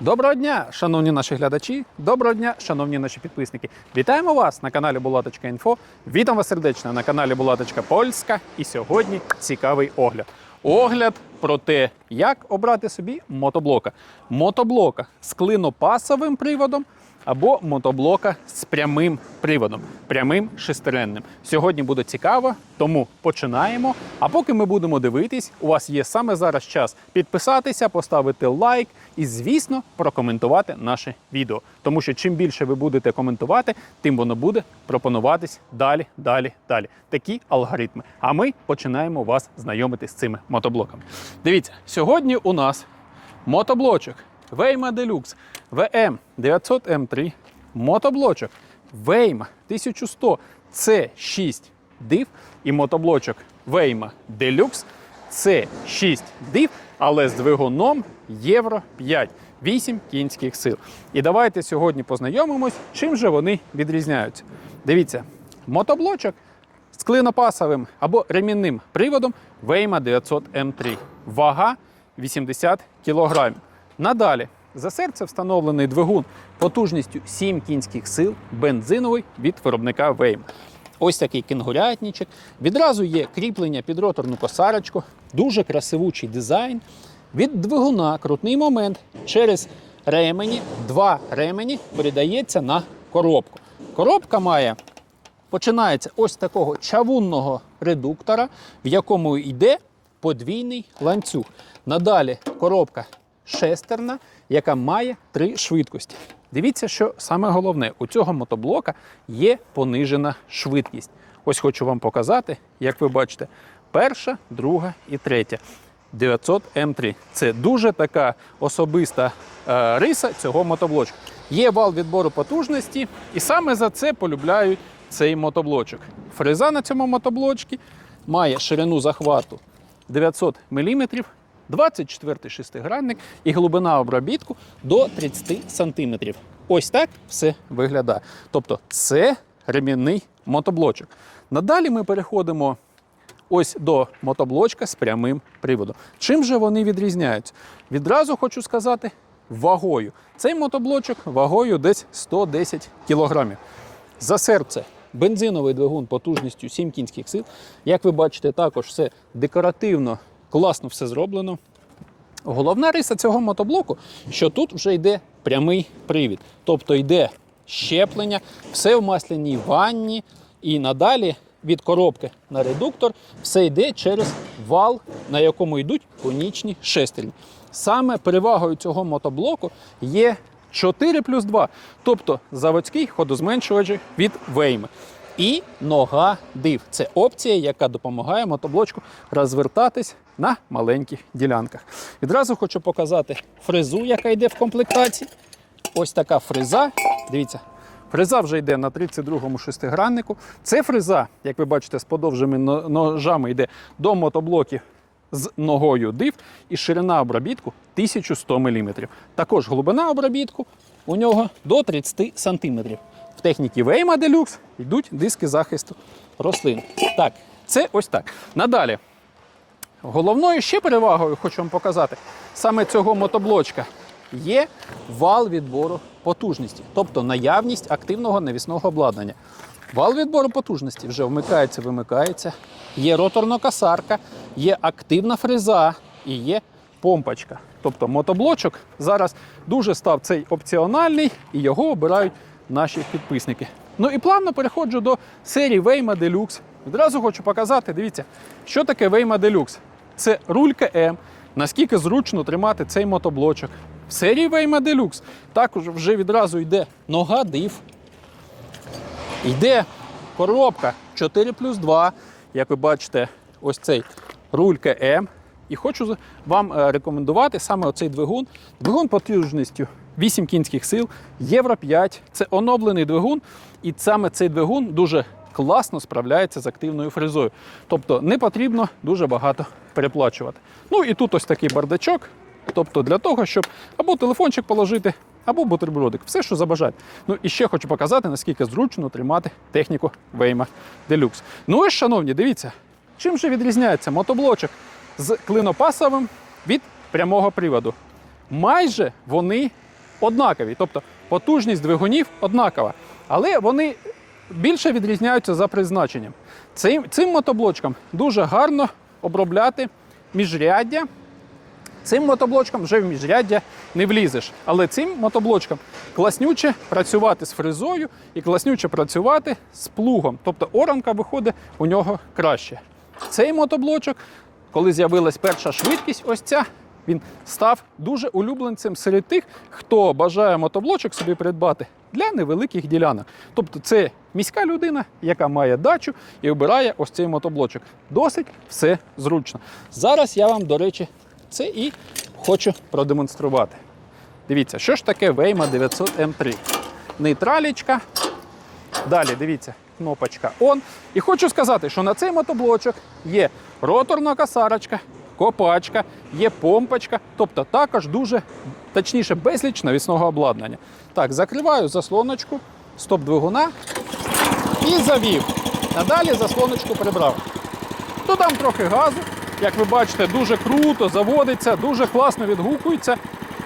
Доброго дня, шановні наші глядачі, доброго дня, шановні наші підписники. Вітаємо вас на каналі Булаточка.Інфо. Вітам вас сердечно на каналі Булаточка Польська. І сьогодні цікавий огляд. Огляд про те, як обрати собі мотоблока. Мотоблока з клинопасовим приводом або мотоблока з прямим приводом, прямим шестеренним. Сьогодні буде цікаво, тому починаємо. А поки ми будемо дивитись, у вас є саме зараз час підписатися, поставити лайк і, звісно, прокоментувати наше відео. Тому що чим більше ви будете коментувати, тим воно буде пропонуватись далі, далі, далі. Такі алгоритми. А ми починаємо вас знайомити з цими мотоблоками. Дивіться, сьогодні у нас мотоблочок Вейма Deluxe VM 900 M3, мотоблочок Вейма 1100 C6 DIV і мотоблочок Вейма Deluxe C6 DIV, але з двигуном Євро 5, 8 кінських сил. І давайте сьогодні познайомимось, чим же вони відрізняються. Дивіться, мотоблочок з клинопасовим або ремінним приводом Вейма 900 M3. Вага 80 кг. Надалі за серце встановлений двигун потужністю 7 кінських сил, бензиновий від виробника Вейма. Ось такий кенгурятничок. Відразу є кріплення під роторну косарочку, дуже красивучий дизайн. Від двигуна крутний момент через ремені, два ремені передається на коробку. Коробка має починається ось такого чавунного редуктора, в якому йде подвійний ланцюг. Надалі коробка шестерна, яка має три швидкості. Дивіться, що саме головне, у цього мотоблока є понижена швидкість. Ось хочу вам показати, як ви бачите, перша, друга і третя. 900 М3. Це дуже така особиста е, риса цього мотоблочка. Є вал відбору потужності, і саме за це полюбляють цей мотоблочок. Фреза на цьому мотоблочці має ширину захвату 900 мм, 24 шестигранник і глибина обробітку до 30 см. Ось так все виглядає. Тобто це ремінний мотоблочок. Надалі ми переходимо ось до мотоблочка з прямим приводом. Чим же вони відрізняються? Відразу хочу сказати вагою. Цей мотоблочок вагою десь 110 кг. За серце бензиновий двигун потужністю 7 кінських сил. Як ви бачите, також все декоративно, класно все зроблено. Головна риса цього мотоблоку, що тут вже йде прямий привід. Тобто йде щеплення, все в масляній ванні, і надалі від коробки на редуктор все йде через вал, на якому йдуть конічні шестерні. Саме перевагою цього мотоблоку є 4 плюс 2, тобто заводський ходозменшувач від Вейми. І нога див. Це опція, яка допомагає мотоблочку розвертатись на маленьких ділянках. Відразу хочу показати фрезу, яка йде в комплектації. Ось така фреза. Дивіться, фреза вже йде на 32-му шестиграннику. Це фреза, як ви бачите, з подовжими ножами йде до мотоблоків з ногою див і ширина обробітку 1100 мм. Також глибина обробітку у нього до 30 см. В техніці Вейма Deluxe йдуть диски захисту рослин. Так, це ось так. Надалі. Головною ще перевагою хочу вам показати саме цього мотоблочка є вал відбору потужності, тобто наявність активного навісного обладнання. Вал відбору потужності вже вмикається, вимикається. Є роторна касарка, є активна фреза і є помпочка. Тобто мотоблочок зараз дуже став цей опціональний і його обирають наші підписники. Ну і плавно переходжу до серії Вейма Deluxe. Відразу хочу показати, дивіться, що таке Вейма Deluxe. Це рулька М. Наскільки зручно тримати цей мотоблочок. В серії Вейма Deluxe також вже відразу йде нога див. Йде коробка 4 плюс 2. Як ви бачите, ось цей рулька М. І хочу вам е, рекомендувати саме оцей двигун. Двигун потужністю 8 кінських сил, Євро 5. Це оновлений двигун, і саме цей двигун дуже класно справляється з активною фрезою. Тобто не потрібно дуже багато переплачувати. Ну і тут ось такий бардачок. Тобто для того, щоб або телефончик положити, або бутербродик. Все, що забажаєте. Ну і ще хочу показати, наскільки зручно тримати техніку Вейма Deluxe. Ну ось, шановні, дивіться, чим же відрізняється мотоблочок з клинопасовим від прямого приводу. Майже вони однакові. Тобто потужність двигунів однакова. Але вони більше відрізняються за призначенням. Цим, цим мотоблочком дуже гарно обробляти міжряддя. Цим мотоблочком вже в міжряддя не влізеш. Але цим мотоблочком класнюче працювати з фрезою і класнюче працювати з плугом. Тобто оранка виходить у нього краще. Цей мотоблочок, коли з'явилась перша швидкість, ось ця, він став дуже улюбленцем серед тих, хто бажає мотоблочок собі придбати для невеликих ділянок. Тобто це міська людина, яка має дачу і обирає ось цей мотоблочок. Досить все зручно. Зараз я вам, до речі, це і хочу продемонструвати. Дивіться, що ж таке Вейма 900 М3. Нейтралічка. Далі дивіться, кнопочка ON. І хочу сказати, що на цей мотоблочок є роторна косарочка, копачка, є помпочка, тобто також дуже, точніше, безліч навісного обладнання. Так, закриваю заслоночку, стоп двигуна і завів. Надалі заслоночку прибрав. Додам трохи газу. Як ви бачите, дуже круто заводиться, дуже класно відгукується.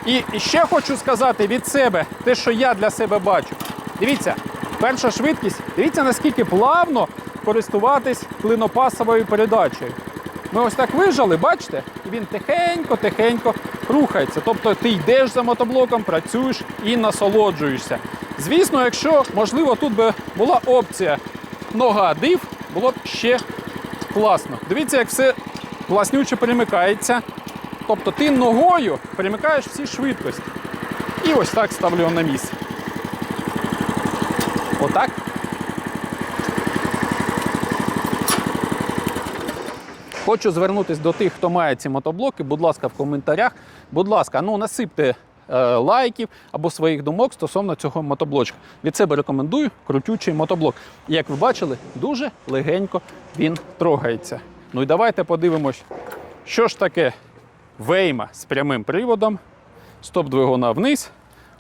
І ще хочу сказати від себе те, що я для себе бачу. Дивіться, перша швидкість, дивіться, наскільки плавно користуватись клинопасовою передачею. Ми ось так вижали, бачите? І він тихенько-тихенько рухається. Тобто ти йдеш за мотоблоком, працюєш і насолоджуєшся. Звісно, якщо можливо тут би була опція нога див, було б ще класно. Дивіться, як все класнюче перемикається. Тобто ти ногою перемикаєш всі швидкості. І ось так ставлю його на місце. Отак. Хочу звернутися до тих, хто має ці мотоблоки. Будь ласка, в коментарях. Будь ласка, ну насипте е, лайків або своїх думок стосовно цього мотоблочка. Від себе рекомендую крутючий мотоблок. Як ви бачили, дуже легенько він трогається. Ну і давайте подивимось, що ж таке вейма з прямим приводом. Стоп двигуна вниз,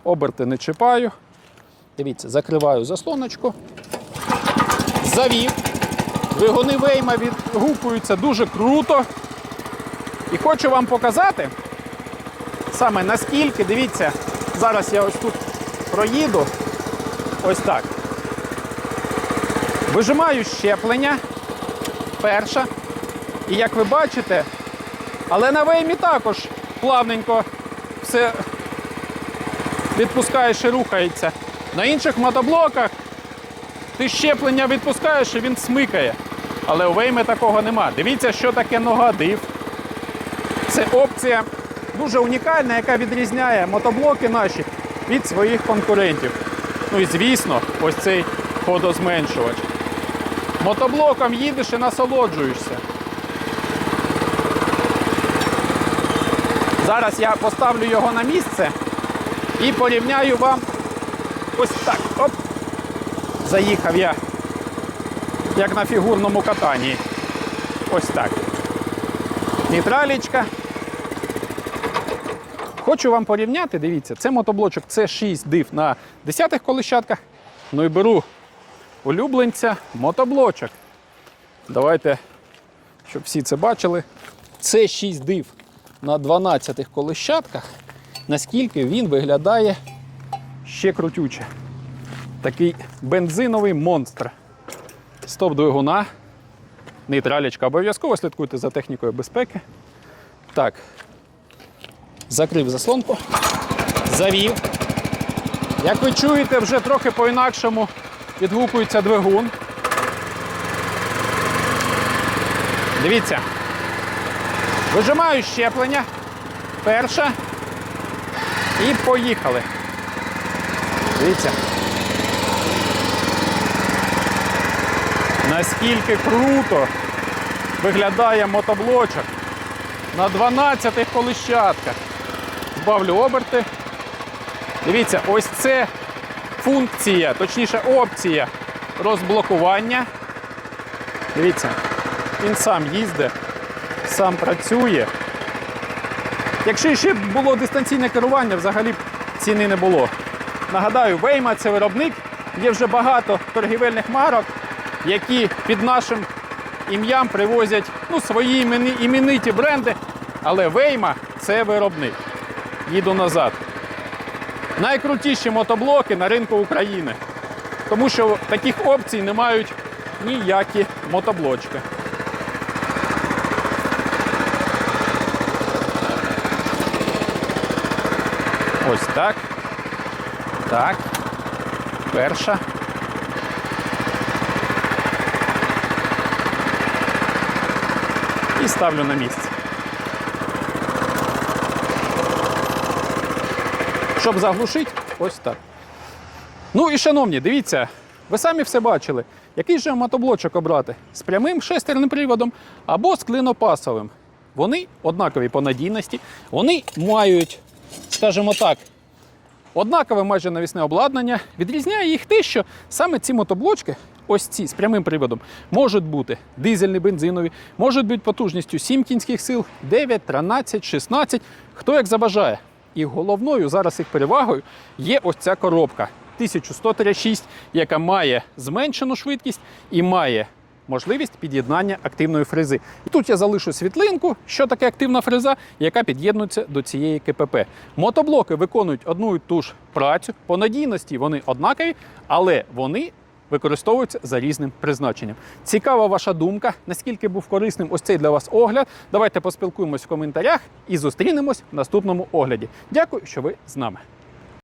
оберти не чіпаю. Дивіться, закриваю заслоночку. Завів. Двигуни вейма відгукуються дуже круто. І хочу вам показати саме наскільки, дивіться, зараз я ось тут проїду. Ось так. Вижимаю щеплення. Перша. І як ви бачите, але на веймі також плавненько все відпускаєш і рухається. На інших мотоблоках ти щеплення відпускаєш і він смикає. Але у вейми такого нема. Дивіться, що таке нога див. Це опція дуже унікальна, яка відрізняє мотоблоки наші від своїх конкурентів. Ну і звісно, ось цей ходозменшувач. Мотоблоком їдеш і насолоджуєшся. Зараз я поставлю його на місце і порівняю вам ось так. Оп. Заїхав я, як на фігурному катанні. Ось так. Нейтралічка. Хочу вам порівняти, дивіться, це мотоблочок С6 див на 10-х колищатках. Ну і беру улюбленця мотоблочок. Давайте, щоб всі це бачили. Це 6 див на 12-х колищатках. Наскільки він виглядає ще крутюче. Такий бензиновий монстр. Стоп двигуна. Нейтралічка. Обов'язково слідкуйте за технікою безпеки. Так. Закрив заслонку. Завів. Як ви чуєте, вже трохи по-інакшому відгукується двигун. Дивіться. Вижимаю щеплення. Перша. І поїхали. Дивіться. Наскільки круто виглядає мотоблочок на 12 колищатках. Збавлю оберти. Дивіться, ось це функція, точніше опція розблокування. Дивіться, він сам їздить, сам працює. Якщо ще було дистанційне керування, взагалі б ціни не було. Нагадаю, Вейма це виробник. Є вже багато торгівельних марок, які під нашим ім'ям привозять ну, свої імені, імениті бренди. Але Вейма це виробник. Їду назад. найкрутіші мотоблоки на ринку України. Тому що таких опцій не мають ніякі мотоблочки. Ось так. Так. Перша. І ставлю на місце. Щоб заглушити, ось так. Ну і шановні, дивіться, ви самі все бачили, який же мотоблочок обрати з прямим шестерним приводом або з клинопасовим. Вони однакові по надійності, вони мають, скажімо так, однакове майже навісне обладнання. Відрізняє їх те, що саме ці мотоблочки, ось ці з прямим приводом, можуть бути дизельні, бензинові, можуть бути потужністю 7 кінських сил, 9, 13, 16, хто як забажає. І головною зараз їх перевагою є ось ця коробка 1136, яка має зменшену швидкість і має можливість під'єднання активної фрези. І тут я залишу світлинку, що таке активна фреза, яка під'єднується до цієї КПП. Мотоблоки виконують одну і ту ж працю. По надійності вони однакові, але вони використовуються за різним призначенням. Цікава ваша думка, наскільки був корисним ось цей для вас огляд. Давайте поспілкуємось в коментарях і зустрінемось в наступному огляді. Дякую, що ви з нами.